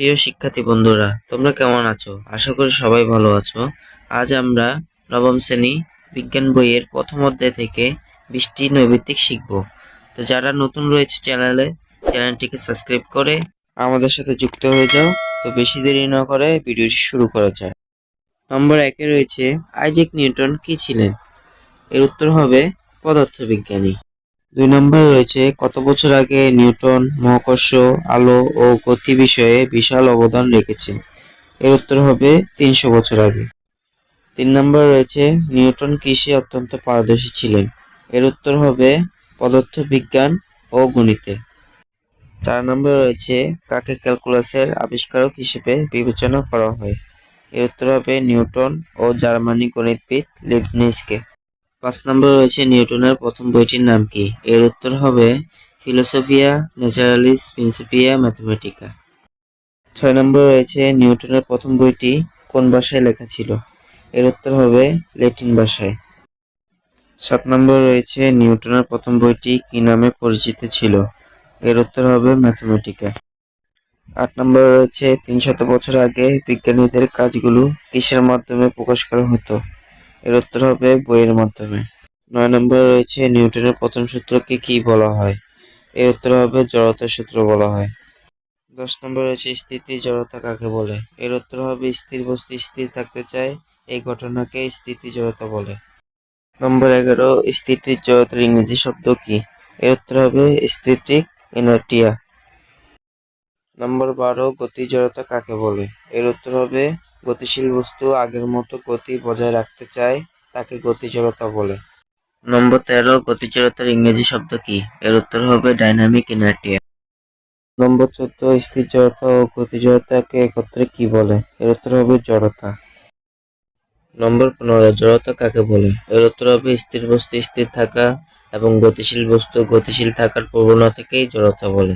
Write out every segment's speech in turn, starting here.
প্রিয় শিক্ষার্থী বন্ধুরা, তোমরা কেমন আছো? আশা করি সবাই ভালো আছো। আজ আমরা নবম শ্রেণি বিজ্ঞান বইয়ের প্রথম অধ্যায় থেকে বৃষ্টি নৈবিত্তিক শিখব। তো যারা নতুন রয়েছে চ্যানেলে, চ্যানেলটিকে সাবস্ক্রাইব করে আমাদের সাথে যুক্ত হয়ে যাও। তো বেশি দেরি না করে ভিডিওটি শুরু করা যায় নম্বর একে রয়েছে, আইজেক নিউটন কি ছিলেন? এর উত্তর হবে পদার্থবিজ্ঞানী। দুই নম্বরে রয়েছে, কত বছর আগে নিউটন, মহাকর্ষ, আলো ও গতি বিষয়ে বিশাল অবদান রেখেছেন এর উত্তর হবে তিনশো বছর আগে। তিন নম্বরে রয়েছে, নিউটন কৃষি অত্যন্ত পারদর্শী ছিলেন। এর উত্তর হবে পদার্থবিজ্ঞান ও গণিতে। চার নম্বরে রয়েছে, কাকে ক্যালকুলাসের আবিষ্কারক হিসেবে বিবেচনা করা হয়? এর উত্তর হবে নিউটন ও জার্মানি গণিতবিদ লিবনিজকে পাঁচ নম্বর রয়েছে নিউটনের প্রথম বইটির নাম কি? এর উত্তর হবে ফিলোসফিয়া, ন্যাচারালিস, প্রিন্সিপিয়া, ম্যাথমেটিকা। ছয় নম্বর রয়েছে নিউটনের প্রথম বইটি কোন ভাষায় লেখা ছিল? এর উত্তর হবে ল্যাটিন ভাষায়। সাত নম্বর রয়েছে নিউটনের প্রথম বইটি কি নামে পরিচিত ছিল? এর উত্তর হবে ম্যাথমেটিকা। আট নম্বরে রয়েছে তিনশত বছর আগে বিজ্ঞানীদের কাজগুলো কিসের মাধ্যমে প্রকাশ করা হতো? এর উত্তর হবে বইয়ের মাধ্যমে। নয় নম্বরে রয়েছে নিউটনের প্রথম সূত্রকে কি বলা হয়? এর উত্তর হবে জড়তার সূত্র বলা হয়। দশ নম্বরে রয়েছে স্থিতি জড়তা কাকে বলে? এর উত্তর হবে স্থির বস্তু স্থির থাকতে চায়, এই ঘটনাকে স্থিতি জড়তা বলে। নম্বর এগারো স্থিতিক জড়তার ইংরেজি শব্দ কি? এর উত্তর হবে স্থিতিক ইনার্টিয়া নম্বর বারো, গতি জড়তা কাকে বলে? এর উত্তর হবে গতিশীল বস্তু আগের মতো গতি বজায় রাখতে চায় তাকে গতি জড়তা বলে। নম্বর তেরো গতি জড়তার ইংরেজি শব্দ কি? এর উত্তর হবে ডাইনামিক ইনার্টিয়া। নম্বর চোদ্দ স্থির জড়তা ও গতি জড়তাকে একত্রে কি বলে? এর উত্তর হবে জড়তা। নম্বর পনেরো জড়তা কাকে বলে? এর উত্তর হবে স্থির বস্তু স্থির থাকা এবং গতিশীল বস্তু গতিশীল থাকার প্রবণতাকেই জড়তা বলে।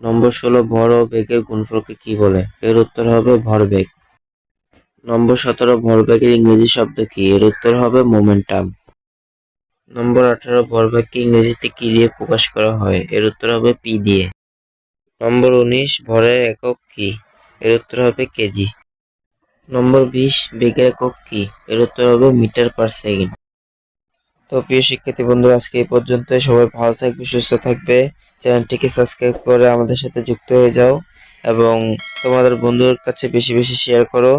নম্বর ষোলো ভর ও বেগের গুণফলকে কি বলে? এর উত্তর হবে ভরবেগ। নম্বর সতেরো, ভরবেগের ইংরেজি শব্দ কি? এর উত্তর হবে মোমেন্টাম। নম্বর আঠারো, ভরবেগকে ইংরেজিতে কি দিয়ে প্রকাশ করা হয়? এর উত্তর হবে পি দিয়ে। নম্বর উনিশ, ভরের একক কি? এর উত্তর হবে কেজি। নম্বর বিশ, বেগের একক কি? এর উত্তর হবে মিটার পার সেকেন্ড। তো প্রিয় শিক্ষার্থী বন্ধুরা, আজকে এই পর্যন্ত সবাই ভালো থাকবে, সুস্থ থাকবে। চ্যানেলটিকে সাবস্ক্রাইব করে আমাদের সাথে যুক্ত হয়ে যাও এবং তোমাদের বন্ধুর কাছে বেশি বেশি শেয়ার করো।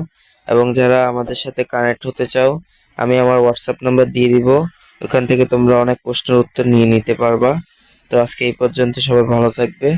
এবং যারা আমাদের সাথে কানেক্ট হতে চাও, আমি আমার হোয়াটসঅ্যাপ নাম্বার দিয়ে দিব। ওখান থেকে তোমরা অনেক প্রশ্নের উত্তর নিয়ে নিতে পারবা। তো আজকে এই পর্যন্ত সবাই ভালো থাকবে।